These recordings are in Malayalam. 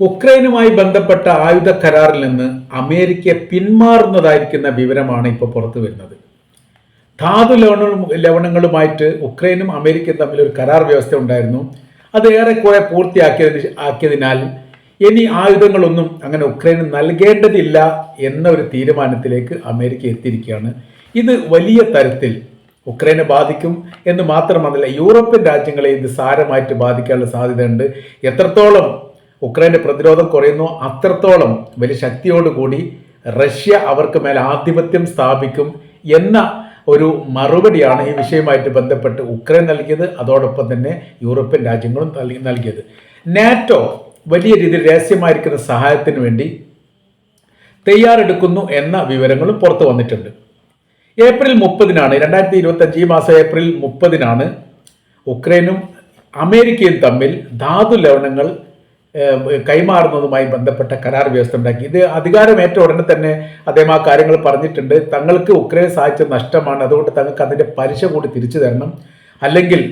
ഉക്രൈനുമായി ബന്ധപ്പെട്ട ആയുധ കരാറിൽ നിന്ന് അമേരിക്ക പിന്മാറുന്നതായിരിക്കുന്ന വിവരമാണ് ഇപ്പോൾ പുറത്തു വരുന്നത്. ധാതു ലവണ ലവണങ്ങളുമായിട്ട് ഉക്രൈനും അമേരിക്കയും തമ്മിൽ ഒരു കരാർ വ്യവസ്ഥ ഉണ്ടായിരുന്നു. അത് ഏറെക്കുറെ പൂർത്തിയാക്കിയതിന് ആക്കിയതിനാൽ ഇനി ആയുധങ്ങളൊന്നും അങ്ങനെ ഉക്രൈന് നൽകേണ്ടതില്ല എന്ന ഒരു തീരുമാനത്തിലേക്ക് അമേരിക്ക എത്തിയിരിക്കുകയാണ്. ഇത് വലിയ തരത്തിൽ ഉക്രൈനെ ബാധിക്കും എന്ന് മാത്രമല്ല യൂറോപ്യൻ രാജ്യങ്ങളെ ഇത് സാരമായിട്ട് ബാധിക്കാനുള്ള സാധ്യതയുണ്ട്. എത്രത്തോളം ഉക്രൈന്റെ പ്രതിരോധം കുറയുന്നു. അത്രത്തോളം വലിയ ശക്തിയോടുകൂടി റഷ്യ അവർക്ക് മേൽ ആധിപത്യം സ്ഥാപിക്കും എന്ന ഒരു മറുപടിയാണ് ഈ വിഷയമായിട്ട് ബന്ധപ്പെട്ട് ഉക്രൈൻ നൽകിയത്. അതോടൊപ്പം തന്നെ യൂറോപ്യൻ രാജ്യങ്ങളും നൽകി- നൽകിയത്. നാറ്റോ വലിയ രീതിയിൽ രഹസ്യമായിരിക്കുന്ന സഹായത്തിന് വേണ്ടി തയ്യാറെടുക്കുന്നു എന്ന വിവരങ്ങളും പുറത്തു വന്നിട്ടുണ്ട്. ഏപ്രിൽ മുപ്പതിനാണ് രണ്ടായിരത്തി ഇരുപത്തഞ്ച് ഈ മാസം ഏപ്രിൽ മുപ്പതിനാണ് ഉക്രൈനും അമേരിക്കയും തമ്മിൽ ധാതു ലവണങ്ങൾ കൈമാറുന്നതുമായി ബന്ധപ്പെട്ട കരാർ വ്യവസ്ഥ ഉണ്ടാക്കി. ഇത് അധികാരമേറ്റ ഉടനെ തന്നെ അദ്ദേഹം ആ കാര്യങ്ങൾ പറഞ്ഞിട്ടുണ്ട്. തങ്ങൾക്ക് ഉക്രൈൻ സഹായിച്ച നഷ്ടമാണ്. അതുകൊണ്ട് തങ്ങൾക്ക് അതിന്റെ പലിശ കൂടി തിരിച്ചു തരണം. അല്ലെങ്കിൽ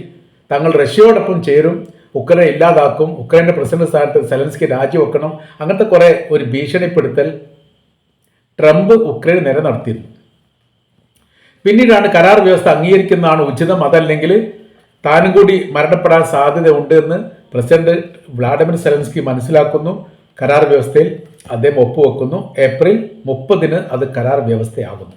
തങ്ങൾ റഷ്യയോടൊപ്പം ചേരും ഉക്രൈൻ ഇല്ലാതാക്കും ഉക്രൈന്റെ പ്രസിഡന്റ് സ്ഥാനത്ത് സെലൻസ്കി രാജിവെക്കണം. അങ്ങനത്തെ കുറേ ഒരു ഭീഷണിപ്പെടുത്തൽ ട്രംപ് ഉക്രൈൻ നേരെ നടത്തിയിരുന്നു പിന്നീടാണ് കരാർ വ്യവസ്ഥ അംഗീകരിക്കുന്നതാണ് ഉചിതം. അതല്ലെങ്കിൽ താനും കൂടി മരണപ്പെടാൻ സാധ്യതയുണ്ട് എന്ന് പ്രസിഡന്റ് വ്ളാഡിമിർ സെലൻസ്കി മനസ്സിലാക്കുന്നു. കരാർ വ്യവസ്ഥയിൽ അദ്ദേഹം ഒപ്പുവെക്കുന്നു. ഏപ്രിൽ മുപ്പതിന് അത് കരാർ വ്യവസ്ഥയാകുന്നു.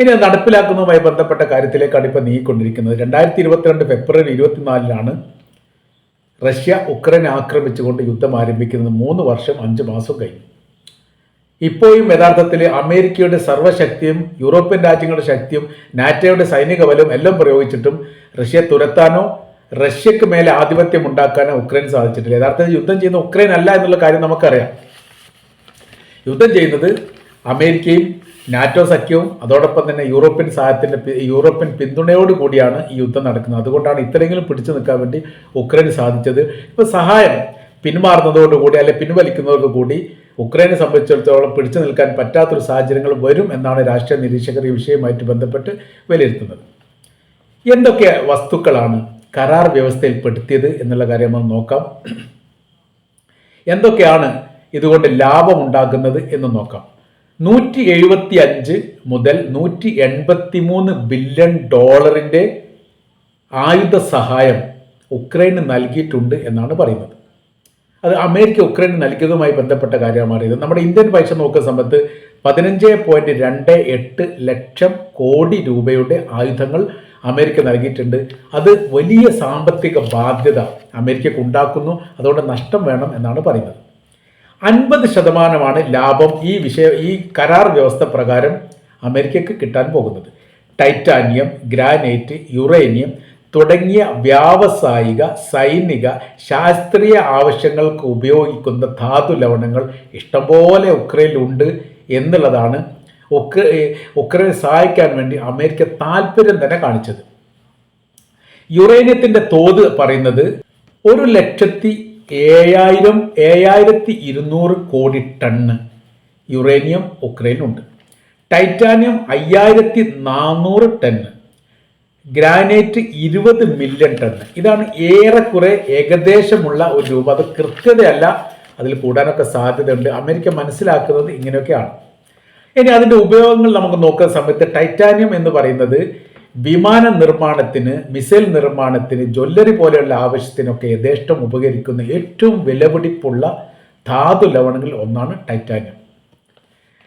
ഇനി നടപ്പിലാക്കുന്നതുമായി ബന്ധപ്പെട്ട കാര്യത്തിലേക്കാണ് ഇപ്പോൾ നീങ്ങിക്കൊണ്ടിരിക്കുന്നത്. രണ്ടായിരത്തി ഇരുപത്തിരണ്ട് ഫെബ്രുവരി ഇരുപത്തിനാലിലാണ് റഷ്യ ഉക്രൈൻ ആക്രമിച്ചുകൊണ്ട് യുദ്ധം ആരംഭിക്കുന്നത്. മൂന്ന് വർഷം അഞ്ച് മാസം കഴിഞ്ഞു. ഇപ്പോഴും യഥാർത്ഥത്തിൽ അമേരിക്കയുടെ സർവശക്തിയും യൂറോപ്യൻ രാജ്യങ്ങളുടെ ശക്തിയും നാറ്റോയുടെ സൈനിക ബലവും എല്ലാം പ്രയോഗിച്ചിട്ടും റഷ്യ തുരത്താനോ റഷ്യക്ക് മേലെ ആധിപത്യം ഉണ്ടാക്കാൻ ഉക്രൈൻ സാധിച്ചിട്ടില്ല. യഥാർത്ഥത്തിൽ യുദ്ധം ചെയ്യുന്ന ഉക്രൈൻ അല്ല എന്നുള്ള കാര്യം നമുക്കറിയാം. യുദ്ധം ചെയ്യുന്നത് അമേരിക്കയും നാറ്റോ സഖ്യവും അതോടൊപ്പം തന്നെ യൂറോപ്യൻ സഹായത്തിന്റെ യൂറോപ്യൻ പിന്തുണയോട് കൂടിയാണ് ഈ യുദ്ധം നടക്കുന്നത്. അതുകൊണ്ടാണ് ഇത്രയെങ്കിലും പിടിച്ചു നിൽക്കാൻ വേണ്ടി ഉക്രൈന് സാധിച്ചത്. ഇപ്പോൾ സഹായം പിന്മാറുന്നതോടുകൂടി അല്ലെ പിൻവലിക്കുന്നതോടുകൂടി ഉക്രൈനെ സംബന്ധിച്ചിടത്തോളം പിടിച്ചു നിൽക്കാൻ പറ്റാത്തൊരു സാഹചര്യങ്ങൾ വരും എന്നാണ് രാഷ്ട്രീയ നിരീക്ഷകർ ഈ വിഷയവുമായിട്ട് ബന്ധപ്പെട്ട് വിലയിരുത്തുന്നത്. എന്തൊക്കെ വസ്തുക്കളാണ് കരാർ വ്യവസ്ഥയിൽ പെടുത്തിയത് എന്നുള്ള കാര്യം നമ്മൾ നോക്കാം. എന്തൊക്കെയാണ് ഇതുകൊണ്ട് ലാഭം ലാഭമുണ്ടാകുന്നത് എന്ന് നോക്കാം. നൂറ്റി എഴുപത്തി അഞ്ച് മുതൽ നൂറ്റി എൺപത്തി മൂന്ന് ബില്യൺ ഡോളറിന്റെ ആയുധ സഹായം ഉക്രൈന് നൽകിയിട്ടുണ്ട് എന്നാണ് പറയുന്നത്. അത് അമേരിക്ക ഉക്രൈന് നൽകിയതുമായി ബന്ധപ്പെട്ട കാര്യമാണ് ഇത്. നമ്മുടെ ഇന്ത്യൻ പൈസ നോക്കുന്ന സമയത്ത് പതിനഞ്ച് പോയിന്റ് രണ്ട് എട്ട് ലക്ഷം കോടി രൂപയുടെ ആയുധങ്ങൾ അമേരിക്ക നൽകിയിട്ടുണ്ട്. അത് വലിയ സാമ്പത്തിക ബാധ്യത അമേരിക്കക്ക് ഉണ്ടാക്കുന്നു. അതുകൊണ്ട് നഷ്ടം വേണം എന്നാണ് പറയുന്നത്. അൻപത് ശതമാനമാണ് ലാഭം ഈ വിഷയ ഈ കരാർ വ്യവസ്ഥ പ്രകാരം അമേരിക്കക്ക് കിട്ടാൻ പോകുന്നത്. ടൈറ്റാനിയം ഗ്രാനൈറ്റ് യുറേനിയം തുടങ്ങിയ വ്യാവസായിക സൈനിക ശാസ്ത്രീയ ആവശ്യങ്ങൾക്ക് ഉപയോഗിക്കുന്ന ധാതു ലവണങ്ങൾ ഇഷ്ടംപോലെ ഉക്രൈനിലുണ്ട് എന്നുള്ളതാണ് ഉക്ര ഉക്രൈനെ സഹായിക്കാൻ വേണ്ടി അമേരിക്ക താല്പര്യം തന്നെ കാണിച്ചത്. യുറേനിയത്തിന്റെ തോത് പറയുന്നത് ഒരു ലക്ഷത്തി ഏഴായിരം ഏഴായിരത്തി ഇരുന്നൂറ് കോടി ടണ്ണ് യുറേനിയം ഉക്രൈനുണ്ട് ടൈറ്റാനിയം അയ്യായിരത്തി നാനൂറ് ടണ്ണ് ഗ്രാനൈറ്റ് ഇരുപത് മില്യൺ ടണ്ണ്. ഇതാണ് ഏറെക്കുറെ ഏകദേശമുള്ള ഒരു രൂപ. അത് കൃത്യതയല്ല അതിൽ കൂടാനൊക്കെ സാധ്യതയുണ്ട്. അമേരിക്ക മനസ്സിലാക്കുന്നത് ഇങ്ങനെയൊക്കെയാണ്. ഇനി അതിന്റെ ഉപയോഗങ്ങൾ നമുക്ക് നോക്കുന്ന സമയത്ത് ടൈറ്റാനിയം എന്ന് പറയുന്നത് വിമാന നിർമ്മാണത്തിന് മിസൈൽ നിർമ്മാണത്തിന് ജ്വല്ലറി പോലെയുള്ള ആവശ്യത്തിനൊക്കെ യഥേഷ്ടം ഉപകരിക്കുന്ന ഏറ്റവും വിലപിടിപ്പുള്ള ധാതു ലവണങ്ങളിൽ ഒന്നാണ് ടൈറ്റാനിയം.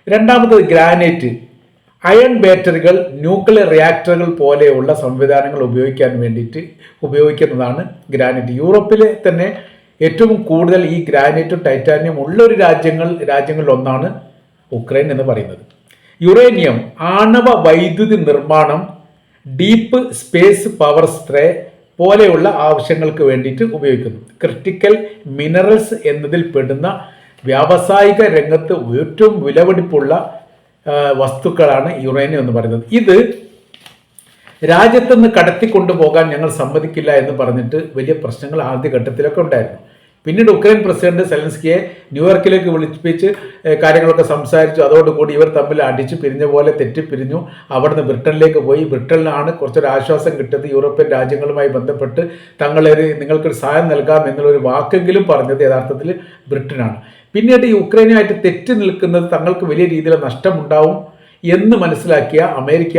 രണ്ടാമത് ഗ്രാനൈറ്റ്. അയൺ ബാറ്ററികൾ ന്യൂക്ലിയർ റിയാക്ടറുകൾ പോലെയുള്ള സംവിധാനങ്ങൾ ഉപയോഗിക്കാൻ വേണ്ടിയിട്ട് ഉപയോഗിക്കുന്നതാണ് ഗ്രാനൈറ്റ്. യൂറോപ്പിലെ തന്നെ ഏറ്റവും കൂടുതൽ ഈ ഗ്രാനൈറ്റും ടൈറ്റാനിയം ഉള്ള ഒരു രാജ്യങ്ങൾ രാജ്യങ്ങളിൽ ഒന്നാണ് ഉക്രൈൻ എന്ന് പറയുന്നത്. യുറേനിയം ആണവ വൈദ്യുതി നിർമ്മാണം ഡീപ്പ് സ്പേസ് പവർ സ്ട്രേ പോലെയുള്ള ആവശ്യങ്ങൾക്ക് വേണ്ടിയിട്ട് ഉപയോഗിക്കുന്നു. ക്രിട്ടിക്കൽ മിനറൽസ് എന്നതിൽ പെടുന്ന വ്യാവസായിക രംഗത്ത് ഏറ്റവും വിലപിടിപ്പുള്ള വസ്തുക്കളാണ് യുറേനിയം എന്ന് പറയുന്നത്. ഇത് രാജ്യത്തുനിന്ന് കടത്തിക്കൊണ്ടുപോകാൻ ഞങ്ങൾ സമ്മതിക്കില്ല എന്ന് പറഞ്ഞിട്ട് വലിയ പ്രശ്നങ്ങൾ ആദ്യഘട്ടത്തിലൊക്കെ ഉണ്ടായിരുന്നു. പിന്നീട് ഉക്രൈൻ പ്രസിഡന്റ് സെലൻസ്കിയെ ന്യൂയോർക്കിലേക്ക് വിളിപ്പിച്ച് കാര്യങ്ങളൊക്കെ സംസാരിച്ചു. അതോടുകൂടി ഇവർ തമ്മിൽ അടിച്ചു പിരിഞ്ഞ പോലെ തെറ്റിപ്പിരിഞ്ഞു. അവിടുന്ന് ബ്രിട്ടനിലേക്ക് പോയി. ബ്രിട്ടനിലാണ് കുറച്ചൊരു ആശ്വാസം കിട്ടിയത്. യൂറോപ്യൻ രാജ്യങ്ങളുമായി ബന്ധപ്പെട്ട് തങ്ങളെ നിങ്ങൾക്കൊരു സഹായം നൽകാം എന്നുള്ളൊരു വാക്കെങ്കിലും പറഞ്ഞത് യഥാർത്ഥത്തിൽ ബ്രിട്ടനാണ്. പിന്നീട് ഈ ഉക്രൈനുമായിട്ട് തെറ്റി നിൽക്കുന്നത് തങ്ങൾക്ക് വലിയ രീതിയിൽ നഷ്ടമുണ്ടാവും എന്ന് മനസ്സിലാക്കിയ അമേരിക്ക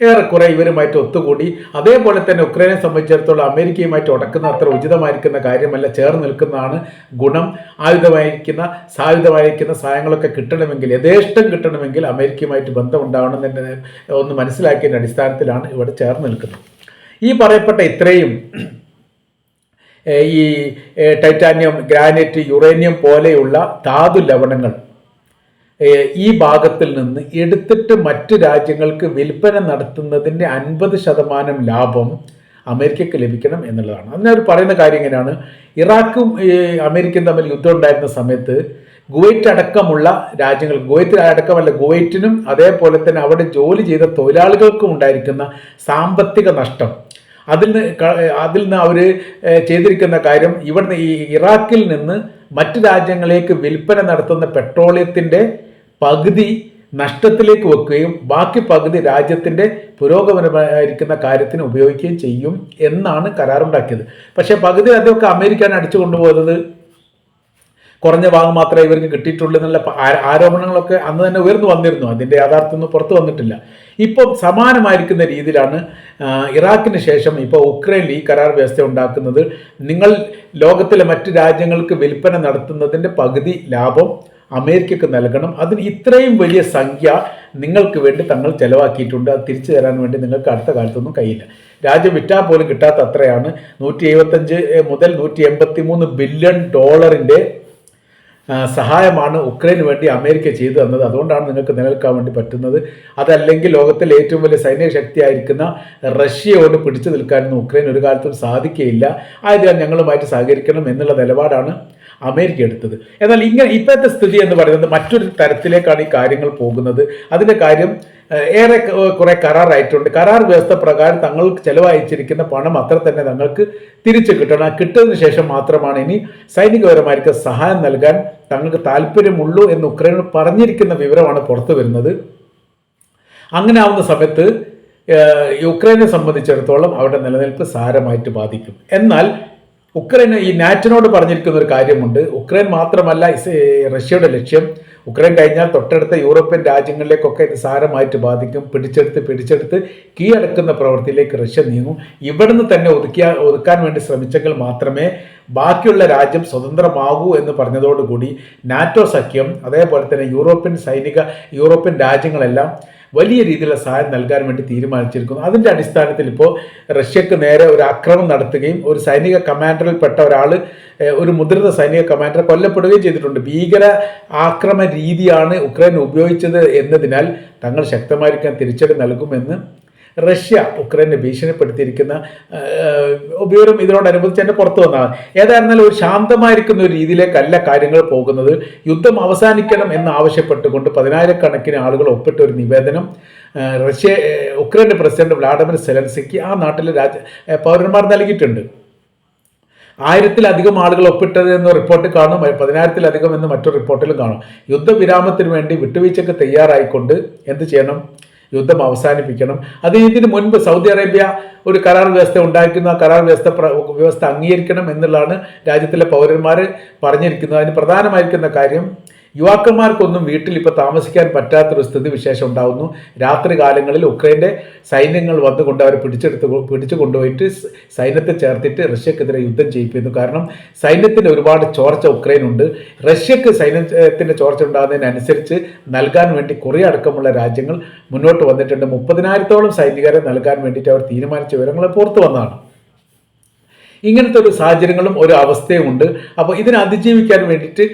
ഏറെക്കുറെ ഇവരുമായിട്ട് ഒത്തുകൂടി. അതേപോലെ തന്നെ ഉക്രൈനെ സംബന്ധിച്ചിടത്തോളം അമേരിക്കയുമായിട്ട് ഉടക്കുന്ന അത്ര ഉചിതമായിരിക്കുന്ന കാര്യമല്ല. ചേർന്ന് നിൽക്കുന്നതാണ് ഗുണം. ആയുധമായിരിക്കുന്ന സായുധമായിരിക്കുന്ന സഹായങ്ങളൊക്കെ കിട്ടണമെങ്കിൽ യഥേഷ്ടം കിട്ടണമെങ്കിൽ അമേരിക്കയുമായിട്ട് ബന്ധം ഉണ്ടാവണം എന്ന് ഒന്ന് മനസ്സിലാക്കിയതിന്റെ അടിസ്ഥാനത്തിലാണ് ഇവിടെ ചേർന്ന് നിൽക്കുന്നത്. ഈ പറയപ്പെട്ട ഇത്രയും ഈ ടൈറ്റാനിയം ഗ്രാനൈറ്റ് യുറേനിയം പോലെയുള്ള ധാതു ലവണങ്ങൾ ഈ ഭാഗത്തിൽ നിന്ന് എടുത്തിട്ട് മറ്റ് രാജ്യങ്ങൾക്ക് വിൽപ്പന നടത്തുന്നതിന്റെ അൻപത് ശതമാനം ലാഭം അമേരിക്കയ്ക്ക് ലഭിക്കണം എന്നുള്ളതാണ്. അതിനവർ പറയുന്ന കാര്യം ഇങ്ങനെയാണ്. ഇറാഖും അമേരിക്കയും തമ്മിൽ യുദ്ധം ഉണ്ടായിരുന്ന സമയത്ത് ഗുവൈറ്റ് അടക്കമുള്ള രാജ്യങ്ങൾ കുവൈറ്റ് അടക്കമല്ല ഗുവൈറ്റിനും അതേപോലെ തന്നെ അവിടെ ജോലി ചെയ്ത തൊഴിലാളികൾക്കും ഉണ്ടായിരിക്കുന്ന സാമ്പത്തിക നഷ്ടം. അതിൽ നിന്ന് അതിൽ നിന്ന് അവർ ചെയ്തിരിക്കുന്ന കാര്യം ഇവിടുന്ന് ഈ ഇറാഖിൽ നിന്ന് മറ്റ് രാജ്യങ്ങളിലേക്ക് വിൽപ്പന നടത്തുന്ന പെട്രോളിയത്തിന്റെ പകുതി നഷ്ടത്തിലേക്ക് വെക്കുകയും ബാക്കി പകുതി രാജ്യത്തിന്റെ പുരോഗമനമായിരിക്കുന്ന കാര്യത്തിന് ഉപയോഗിക്കുകയും ചെയ്യും എന്നാണ് കരാറുണ്ടാക്കിയത്. പക്ഷേ പകുതി അതൊക്കെ അമേരിക്കയാണ് അടിച്ചു കൊണ്ടുപോകുന്നത് കുറഞ്ഞ ഭാഗം മാത്രമേ ഇവർക്ക് കിട്ടിയിട്ടുള്ളൂ എന്നുള്ള ആരോപണങ്ങളൊക്കെ അന്ന് തന്നെ ഉയർന്നു വന്നിരുന്നു. അതിന്റെ യാഥാർത്ഥ്യമൊന്നും പുറത്തു വന്നിട്ടില്ല. ഇപ്പം സമാനമായിരിക്കുന്ന രീതിയിലാണ് ഇറാഖിന് ശേഷം ഇപ്പോൾ ഉക്രൈനിൽ ഈ കരാർ വ്യവസ്ഥ ഉണ്ടാക്കുന്നത്. നിങ്ങൾ ലോകത്തിലെ മറ്റ് രാജ്യങ്ങൾക്ക് വിൽപ്പന നടത്തുന്നതിന്റെ പകുതി ലാഭം അമേരിക്കക്ക് നൽകണം. അതിന് ഇത്രയും വലിയ സംഖ്യ നിങ്ങൾക്ക് വേണ്ടി തങ്ങൾ ചെലവാക്കിയിട്ടുണ്ട്. അത് തിരിച്ചു തരാൻ വേണ്ടി നിങ്ങൾക്ക് അടുത്ത കാലത്തൊന്നും കഴിയില്ല. രാജ്യം വിറ്റാൽ പോലും കിട്ടാത്ത അത്രയാണ്. നൂറ്റി എഴുപത്തഞ്ച് മുതൽ നൂറ്റി എൺപത്തി മൂന്ന് ബില്യൺ ഡോളറിന്റെ സഹായമാണ് ഉക്രൈന് വേണ്ടി അമേരിക്ക ചെയ്തു തന്നത്. അതുകൊണ്ടാണ് നിങ്ങൾക്ക് നിലനിൽക്കാൻ വേണ്ടി പറ്റുന്നത്. അതല്ലെങ്കിൽ ലോകത്തിലെ ഏറ്റവും വലിയ സൈനിക ശക്തിയായിരിക്കുന്ന റഷ്യയോട് പിടിച്ചു നിൽക്കാനൊന്നും ഉക്രൈൻ ഒരു കാലത്തും സാധിക്കുകയില്ല. ആയതിനാൽ ഞങ്ങളുമായിട്ട് സഹകരിക്കണം എന്നുള്ള നിലപാടാണ് അമേരിക്ക എടുത്തത്. എന്നാൽ ഇങ്ങനെ ഇപ്പോഴത്തെ സ്ഥിതി എന്ന് പറയുന്നത് മറ്റൊരു തരത്തിലേക്കാണ് ഈ കാര്യങ്ങൾ പോകുന്നത്. അതിന്റെ കാര്യം ഏറെ കുറേ കരാറായിട്ടുണ്ട്. കരാർ വ്യവസ്ഥ പ്രകാരം തങ്ങൾക്ക് ചെലവഴിച്ചിരിക്കുന്ന പണം അത്ര തന്നെ തങ്ങൾക്ക് തിരിച്ചു കിട്ടണം. കിട്ടുന്നതിന് ശേഷം മാത്രമാണ് ഇനി സൈനികപരമാർക്ക് സഹായം നൽകാൻ തങ്ങൾക്ക് താല്പര്യമുള്ളൂ എന്ന് ഉക്രൈൻ പറഞ്ഞിരിക്കുന്ന വിവരമാണ് പുറത്തു വരുന്നത്. അങ്ങനെ ആവുന്ന സമയത്ത് യുക്രൈനെ സംബന്ധിച്ചിടത്തോളം അവരുടെ നിലനിൽപ്പ് സാരമായിട്ട് ബാധിക്കും. എന്നാൽ ഉക്രൈന് ഈ നാറ്റിനോട് പറഞ്ഞിരിക്കുന്ന ഒരു കാര്യമുണ്ട്. ഉക്രൈൻ മാത്രമല്ല റഷ്യയുടെ ലക്ഷ്യം. ഉക്രൈൻ കഴിഞ്ഞാൽ തൊട്ടടുത്ത യൂറോപ്യൻ രാജ്യങ്ങളിലേക്കൊക്കെ ഇത് സാരമായിട്ട് ബാധിക്കും. പിടിച്ചെടുത്ത് പിടിച്ചെടുത്ത് കീഴടക്കുന്ന പ്രവൃത്തിയിലേക്ക് റഷ്യ നീങ്ങും. ഇവിടുന്ന് തന്നെ ഒതുക്കിയാൽ ഒതുക്കാൻ വേണ്ടി ശ്രമിച്ചെങ്കിൽ മാത്രമേ ബാക്കിയുള്ള രാജ്യം സ്വതന്ത്രമാകൂ എന്ന് പറഞ്ഞതോടുകൂടി നാറ്റോ സഖ്യം അതേപോലെ തന്നെ യൂറോപ്യൻ സൈനിക യൂറോപ്യൻ രാജ്യങ്ങളെല്ലാം വലിയ രീതിയിലുള്ള സഹായം നൽകാൻ വേണ്ടി തീരുമാനിച്ചിരിക്കുന്നു. അതിന്റെ അടിസ്ഥാനത്തിൽ ഇപ്പോൾ റഷ്യക്ക് നേരെ ഒരു ആക്രമണം നടത്തുകയും ഒരു സൈനിക കമാൻഡറിൽപ്പെട്ട ഒരാൾ ഒരു മുതിർന്ന സൈനിക കമാൻഡർ കൊല്ലപ്പെടുകയും ചെയ്തിട്ടുണ്ട്. ഭീകര ആക്രമ രീതിയാണ് ഉക്രൈൻ ഉപയോഗിച്ചത് എന്നതിനാൽ തങ്ങൾ ശക്തമായിരിക്കാൻ തിരിച്ചടി നൽകുമെന്ന് റഷ്യ ഉക്രൈനെ ഭീഷണിപ്പെടുത്തിയിരിക്കുന്ന ഉപയോഗം ഇതിനോടനുബന്ധിച്ച് തന്നെ പുറത്തു വന്നതാണ്. ഏതായിരുന്നാലും ഒരു ശാന്തമായിരിക്കുന്ന ഒരു രീതിയിലേക്കല്ല കാര്യങ്ങൾ പോകുന്നത്. യുദ്ധം അവസാനിക്കണം എന്ന് ആവശ്യപ്പെട്ടുകൊണ്ട് പതിനായിരക്കണക്കിന് ആളുകൾ ഒപ്പിട്ട ഒരു നിവേദനം റഷ്യ ഉക്രൈന്റെ പ്രസിഡന്റ് വ്ളാഡിമിർ സെലൻസിക്ക് ആ നാട്ടിലെ രാജ പൗരന്മാർ നൽകിയിട്ടുണ്ട്. ആയിരത്തിലധികം ആളുകൾ ഒപ്പിട്ടത് എന്ന റിപ്പോർട്ട് കാണും പതിനായിരത്തിലധികം എന്ന് മറ്റൊരു റിപ്പോർട്ടിലും കാണും. യുദ്ധവിരാമത്തിന് വേണ്ടി വിട്ടുവീഴ്ചയ്ക്ക് തയ്യാറായിക്കൊണ്ട് എന്ത് ചെയ്യണം? യുദ്ധം അവസാനിപ്പിക്കണം. അത് ഇതിന് മുൻപ് സൗദി അറേബ്യ ഒരു കരാർ വ്യവസ്ഥ ഉണ്ടാക്കുന്ന കരാർ വ്യവസ്ഥ വ്യവസ്ഥ അംഗീകരിക്കണം എന്നുള്ളതാണ് രാജ്യത്തിലെ പൗരന്മാർ പറഞ്ഞിരിക്കുന്നത്. അതിന് പ്രധാനമായിരിക്കുന്ന കാര്യം യുവാക്കന്മാർക്കൊന്നും വീട്ടിൽ ഇപ്പോൾ താമസിക്കാൻ പറ്റാത്തൊരു സ്ഥിതി വിശേഷം ഉണ്ടാകുന്നു രാത്രി കാലങ്ങളിൽ ഉക്രൈന്റെ സൈന്യങ്ങൾ വന്നുകൊണ്ട് അവരെ പിടിച്ചെടുത്ത് പിടിച്ചു കൊണ്ടുപോയിട്ട് സൈന്യത്തെ ചേർത്തിട്ട് റഷ്യക്കെതിരെ യുദ്ധം ചെയ്യിപ്പിക്കുന്നു. കാരണം സൈന്യത്തിന് ഒരുപാട് ചോർച്ച ഉക്രൈൻ ഉണ്ട് റഷ്യക്ക് സൈന്യത്തിന്റെ ചോർച്ച ഉണ്ടാകുന്നതിനനുസരിച്ച് നൽകാൻ വേണ്ടി കൊറിയ അടക്കമുള്ള രാജ്യങ്ങൾ മുന്നോട്ട് വന്നിട്ടുണ്ട്. മുപ്പതിനായിരത്തോളം സൈനികരെ നൽകാൻ വേണ്ടിയിട്ട് അവർ തീരുമാനിച്ച വിവരങ്ങൾ പുറത്തു വന്നതാണ്. ഇങ്ങനത്തെ ഒരു സാഹചര്യങ്ങളും ഒരു അവസ്ഥയും ഉണ്ട് അപ്പോൾ ഇതിനെ അതിജീവിക്കാൻ വേണ്ടിയിട്ട്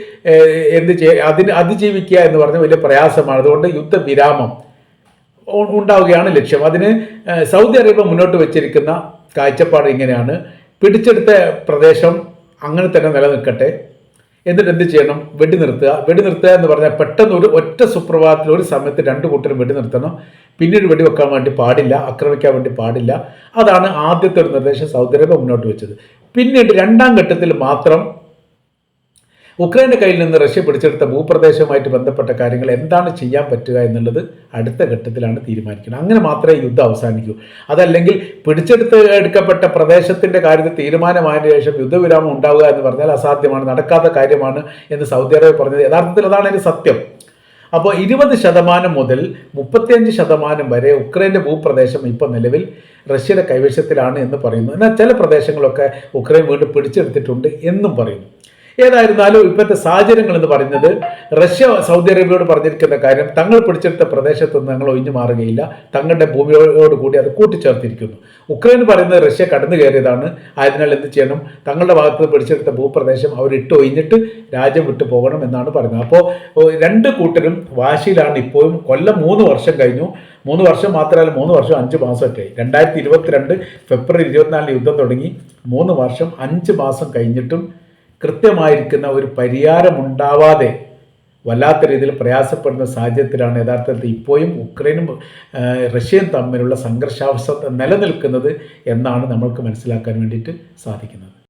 എന്ത് ചെയ്യുക അതിന് അതിജീവിക്കുക എന്ന് പറഞ്ഞാൽ വലിയ പ്രയാസമാണ്. അതുകൊണ്ട് യുദ്ധവിരാമം ഉണ്ടാവുകയാണ് ലക്ഷ്യം. അതിന് സൗദി അറേബ്യ മുന്നോട്ട് വെച്ചിരിക്കുന്ന കാഴ്ചപ്പാട് ഇങ്ങനെയാണ്. പിടിച്ചെടുത്ത പ്രദേശം അങ്ങനെ തന്നെ നിലനിൽക്കട്ടെ. എന്നിട്ട് എന്ത് ചെയ്യണം? വെടി നിർത്തുക. വെടി നിർത്തുക എന്ന് പറഞ്ഞാൽ പെട്ടെന്ന് ഒരു ഒറ്റ സുപ്രഭാതത്തിൽ ഒരു സമയത്ത് രണ്ട് കൂട്ടരും വെടി നിർത്തണം. പിന്നീട് വെടി വെക്കാൻ വേണ്ടി പാടില്ല ആക്രമിക്കാൻ വേണ്ടി പാടില്ല. അതാണ് ആദ്യത്തെ ഒരു നിർദ്ദേശം സൗദി അറേബ്യ മുന്നോട്ട് വെച്ചത്. പിന്നീട് രണ്ടാം ഘട്ടത്തിൽ മാത്രം ഉക്രൈന്റെ കയ്യിൽ നിന്ന് റഷ്യ പിടിച്ചെടുത്ത ഭൂപ്രദേശവുമായിട്ട് ബന്ധപ്പെട്ട കാര്യങ്ങൾ എന്താണ് ചെയ്യാൻ പറ്റുക എന്നുള്ളത് അടുത്ത ഘട്ടത്തിലാണ് തീരുമാനിക്കുന്നത്. അങ്ങനെ മാത്രമേ യുദ്ധം അവസാനിക്കൂ. അതല്ലെങ്കിൽ പിടിച്ചെടുത്ത് എടുക്കപ്പെട്ട പ്രദേശത്തിന്റെ കാര്യത്തിൽ തീരുമാനമായതിനു ശേഷം യുദ്ധവിരാമം ഉണ്ടാവുക എന്ന് പറഞ്ഞാൽ അസാധ്യമാണ് നടക്കാത്ത കാര്യമാണ് എന്ന് സൗദി അറേബ്യ പറഞ്ഞത്. യഥാർത്ഥത്തിൽ അതാണ് അതിന് സത്യം. അപ്പോൾ ഇരുപത് ശതമാനം മുതൽ മുപ്പത്തിയഞ്ച് ശതമാനം വരെ ഉക്രൈന്റെ ഭൂപ്രദേശം ഇപ്പോൾ നിലവിൽ റഷ്യയുടെ കൈവശത്തിലാണ് എന്ന് പറയുന്നു. എന്നാൽ ചില പ്രദേശങ്ങളൊക്കെ ഉക്രൈൻ വീണ്ടും പിടിച്ചെടുത്തിട്ടുണ്ട് എന്നും പറയുന്നു. ഏതായിരുന്നാലും ഇപ്പോഴത്തെ സാഹചര്യങ്ങൾ എന്ന് പറയുന്നത് റഷ്യ സൗദി അറേബ്യയോട് പറഞ്ഞിരിക്കുന്ന കാര്യം തങ്ങൾ പിടിച്ചെടുത്ത പ്രദേശത്ത് നിന്ന് ഞങ്ങൾ ഒഴിഞ്ഞു മാറുകയില്ല. തങ്ങളുടെ ഭൂമിയോട് കൂടി അത് കൂട്ടിച്ചേർത്തിരിക്കുന്നു. ഉക്രൈൻ പറയുന്നത് റഷ്യ കടന്നു കയറിയതാണ്. ആയതിനാൽ എന്ത് ചെയ്യണം? തങ്ങളുടെ ഭാഗത്ത് പിടിച്ചെടുത്ത ഭൂപ്രദേശം അവർ ഇട്ട് ഒഴിഞ്ഞിട്ട് രാജ്യം വിട്ടു പോകണം എന്നാണ് പറയുന്നത്. അപ്പോൾ രണ്ട് കൂട്ടരും വാശിയിലാണ് ഇപ്പോഴും. കൊല്ലം മൂന്ന് വർഷം കഴിഞ്ഞു. മൂന്ന് വർഷം മാത്രമല്ല മൂന്ന് വർഷം അഞ്ച് മാസമൊക്കെ ആയി. രണ്ടായിരത്തി ഇരുപത്തിരണ്ട് ഫെബ്രുവരി ഇരുപത്തിനാലിന് യുദ്ധം തുടങ്ങി. മൂന്ന് വർഷം അഞ്ച് മാസം കഴിഞ്ഞിട്ടും കൃത്യമായിരിക്കുന്ന ഒരു പരിഹാരം ഉണ്ടാവാതെ വല്ലാത്ത രീതിയിൽ പ്രയാസപ്പെടുന്ന സാഹചര്യത്തിലാണ് യഥാർത്ഥത്തിൽ ഇപ്പോഴും ഉക്രൈനും റഷ്യയും തമ്മിലുള്ള സംഘർഷാവസ്ഥ നിലനിൽക്കുന്നത് എന്നാണ് നമ്മൾക്ക് മനസ്സിലാക്കാൻ വേണ്ടിയിട്ട് സാധിക്കുന്നത്.